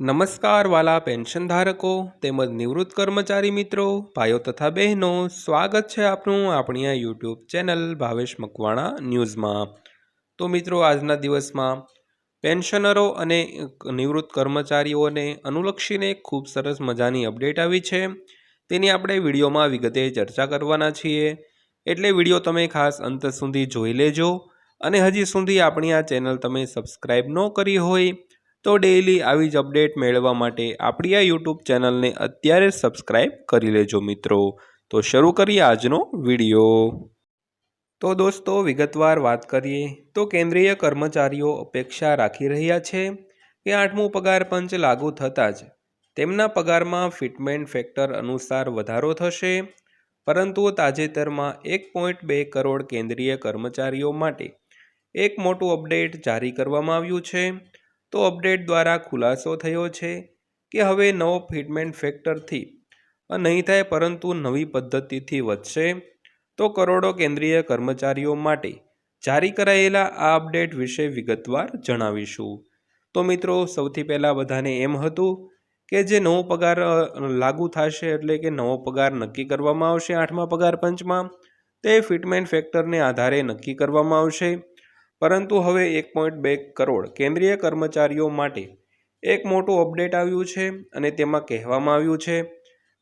નમસ્કાર વાલા પેન્શન ધારકો તેમજ નિવૃત્ત કર્મચારી મિત્રો, ભાઈઓ તથા બહેનો, સ્વાગત છે આપનું આપણી આ યુટ્યુબ ચેનલ ભાવેશ મકવાણા ન્યૂઝમાં. તો મિત્રો, આજના દિવસમાં પેન્શનરો અને નિવૃત્ત કર્મચારીઓને અનુલક્ષીને ખૂબ સરસ મજાની અપડેટ આવી છે. તેની આપણે વિડીયોમાં વિગતે ચર્ચા કરવાના છીએ. એટલે વીડિયો તમે ખાસ અંત સુધી જોઈ લેજો અને હજી સુધી આપણી આ ચેનલ તમે સબસ્ક્રાઈબ ન કરી હોય તો ડેઈલી આવી જ અપડેટ મેળવવા માટે આપણી આ યુટ્યુબ ચેનલને અત્યારે સબસ્ક્રાઈબ કરી લેજો મિત્રો. તો શરૂ કરીએ આજનો વીડિયો તો દોસ્તો, વિગતવાર વાત કરીએ તો કેન્દ્રીય કર્મચારીઓ અપેક્ષા રાખી રહ્યા છે કે આઠમું પગાર પંચ લાગુ થતાં જ તેમના પગારમાં ફિટમેન્ટ ફેક્ટર અનુસાર વધારો થશે. પરંતુ તાજેતરમાં એક પોઈન્ટ બે કરોડ કેન્દ્રીય કર્મચારીઓ માટે એક મોટું અપડેટ જારી કરવામાં આવ્યું છે. તો અપડેટ દ્વારા ખુલાસો થયો છે કે હવે નવો ફિટમેન્ટ ફેક્ટરથી નહીં થાય પરંતુ નવી પદ્ધતિથી વધશે, તો કરોડો કેન્દ્રીય કર્મચારીઓ માટે જારી કરાયેલા આ અપડેટ વિશે વિગતવાર જણાવીશું. તો મિત્રો, સૌથી પહેલાં બધાને એમ હતું કે જે નવો પગાર લાગુ થશે એટલે કે નવો પગાર નક્કી કરવામાં આવશે આઠમા પગાર પંચમાં, તે ફિટમેન્ટ ફેક્ટરને આધારે નક્કી કરવામાં આવશે. પરંતુ હવે એક પોઈન્ટ બે કરોડ કેન્દ્રીય કર્મચારીઓ માટે એક મોટું અપડેટ આવ્યું છે અને તેમાં કહેવામાં આવ્યું છે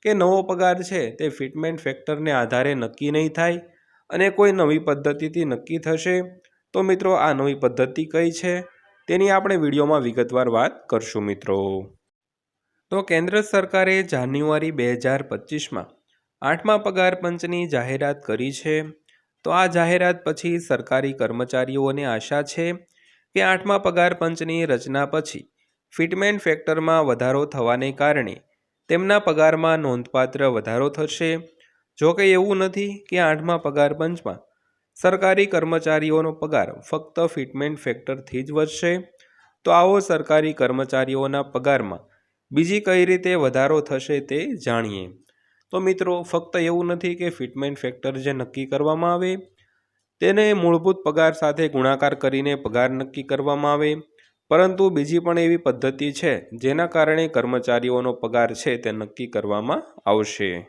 કે નવો પગાર છે તે ફિટમેન્ટ ફેક્ટરને આધારે નક્કી નહીં થાય અને કોઈ નવી પદ્ધતિથી નક્કી થશે. તો મિત્રો, આ નવી પદ્ધતિ કઈ છે? તેની આપણે વિડીયોમાં વિગતવાર વાત કરશું મિત્રો. તો કેન્દ્ર સરકારે જાન્યુઆરી બે હજાર પચીસમાં આઠમા પગાર પંચની જાહેરાત કરી છે. તો આ જાહેરાત પછી સરકારી કર્મચારીઓને આશા છે કે આઠમા પગાર પંચની રચના પછી ફિટમેન્ટ ફેક્ટરમાં વધારો થવાને કારણે તેમના પગારમાં નોંધપાત્ર વધારો થશે. જો કે એવું નથી કે આઠમા પગાર પંચમાં સરકારી કર્મચારીઓનો પગાર ફક્ત ફિટમેન્ટ ફેક્ટરથી જ વધશે. તો આવો સરકારી કર્મચારીઓના પગારમાં બીજી કઈ રીતે વધારો થશે તે જાણીએ. તો મિત્રો, ફક્ત એવું નથી કે ફિટમેન્ટ ફેક્ટર જે નક્કી કરવામાં આવે, તેને મૂળભૂત પગાર સાથે ગુણાકાર કરીને પગાર નક્કી કરવામાં આવે. પરંતુ બીજી પણ એવી પદ્ધતિ છે, જેના કારણે કર્મચારીઓનો પગાર છે તે નક્કી કરવામાં આવશે.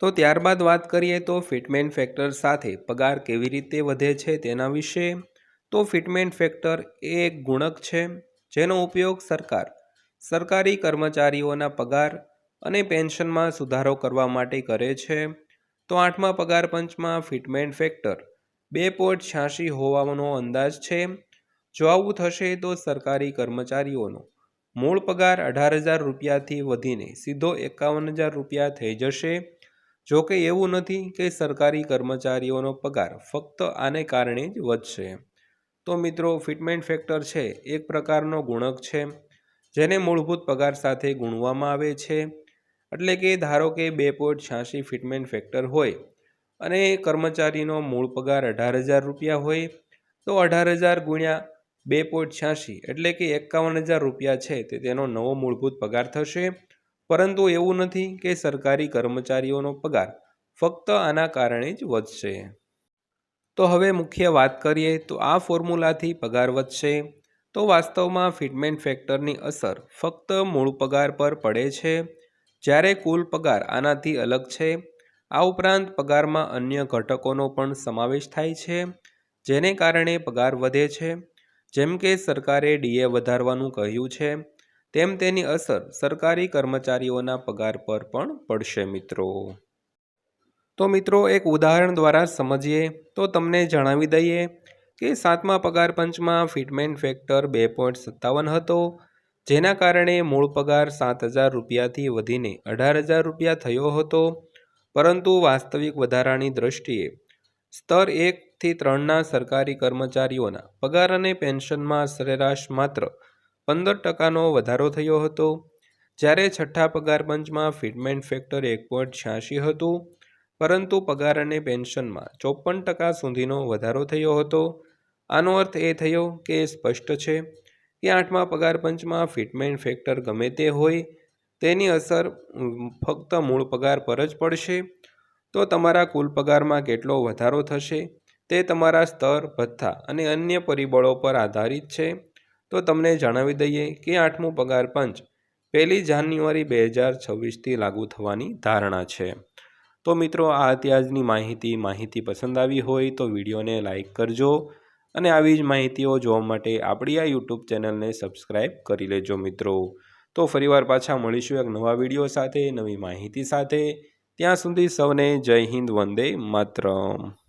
તો ત્યારબાદ વાત કરીએ તો ફિટમેન્ટ ફેક્ટર સાથે પગાર કેવી રીતે વધે છે તેના વિશે. તો ફિટમેન્ટ ફેક્ટર એ એક ગુણક છે, જેનો ઉપયોગ સરકાર, સરકારી કર્મચારીઓના પગાર અને પેન્શનમાં સુધારો કરવા માટે કરે છે. તો આઠમા પગાર પંચમાં ફિટમેન્ટ ફેક્ટર બે પોઈન્ટ છ્યાસી હોવાનો અંદાજ છે. જો આવું થશે તો સરકારી કર્મચારીઓનો મૂળ પગાર અઢાર હજાર રૂપિયાથી વધીને સીધો એકાવન હજાર રૂપિયા થઈ જશે. જો કે એવું નથી કે સરકારી કર્મચારીઓનો પગાર ફક્ત આને કારણે જ વધશે. તો મિત્રો, ફિટમેન્ટ ફેક્ટર છે એક પ્રકારનો ગુણક છે, જેને મૂળભૂત પગાર સાથે ગુણવામાં આવે છે. એટલે કે ધારો કે બે પોઈન્ટ છ્યાસી ફિટમેન્ટ ફેક્ટર હોય અને કર્મચારીનો મૂળ પગાર અઢાર હજાર રૂપિયા હોય, તો અઢાર હજાર ગુણ્યા બે પોઈન્ટ છ્યાસી એટલે કે એકાવન હજાર રૂપિયા છે તે તેનો નવો મૂળભૂત પગાર થશે. પરંતુ એવું નથી કે સરકારી કર્મચારીઓનો પગાર ફક્ત આના કારણે જ વધશે. તો હવે મુખ્ય વાત કરીએ તો આ ફોર્મ્યુલાથી પગાર વધશે. તો વાસ્તવમાં ફિટમેન્ટ ફેક્ટરની અસર ફક્ત મૂળ પગાર પર પડે છે. જ્યારે કુલ પગાર આનાથી અલગ છે, આ ઉપરાંત પગારમાં અન્ય ઘટકોનો પણ સમાવેશ થાય છે, જેને કારણે પગાર વધે છે. જેમ કે સરકારે ડીએ વધારવાનું કહ્યું છે, તેમ તેની અસર સરકારી કર્મચારીઓના પગાર પર પણ પડશે મિત્રો. તો મિત્રો, એક ઉદાહરણ દ્વારા સમજીએ, તો તમને જણાવી દઈએ કે સાતમા પગાર પંચમાં ફિટમેન્ટ ફેક્ટર બે પોઈન્ટ સત્તાવન હતો જેના કારણે મૂળ પગાર સાત હજાર રૂપિયાથી વધીને અઢાર હજાર રૂપિયા થયો હતો. પરંતુ વાસ્તવિક વધારાની દ્રષ્ટિએ સ્તર એકથી ત્રણના સરકારી કર્મચારીઓના પગાર અને પેન્શનમાં સરેરાશ માત્ર પંદર ટકાનો વધારો થયો હતો. જ્યારે છઠ્ઠા પગાર પંચમાં ફિટમેન્ટ ફેક્ટર એક પોઈન્ટ છ્યાસી હતું. પરંતુ પગાર અને પેન્શનમાં ચોપન ટકા સુધીનો વધારો થયો હતો. આનો અર્થ એ થયો કે સ્પષ્ટ છે કે આઠમા પગાર પંચમાં ફિટમેન્ટ ફેક્ટર ગમે તે હોય, તેની અસર ફક્ત મૂળ પગાર પર જ પડશે. તો તમારા કુલ પગારમાં કેટલો વધારો થશે, તે તમારા સ્તર, ભથ્થા અને અન્ય પરિબળો પર આધારિત છે. તો તમને જણાવી દઈએ કે આઠમું પગાર પંચ પહેલી જાન્યુઆરી બે હજાર છવ્વીસથી લાગુ થવાની ધારણા છે. તો મિત્રો, આ અત્યારની માહિતી. માહિતી પસંદ આવી હોય તો વિડીયોને લાઇક કરજો. અને આવી જ માહિતીઓ જોવા માટે આપણી આ યુટ્યુબ ચેનલને સબસ્ક્રાઈબ કરી લેજો મિત્રો. તો ફરીવાર પાછા મળીશું એક નવા વીડિયો સાથે, નવી માહિતી સાથે. ત્યાં સુધી સૌને જય હિન્દ, વંદે માતરમ.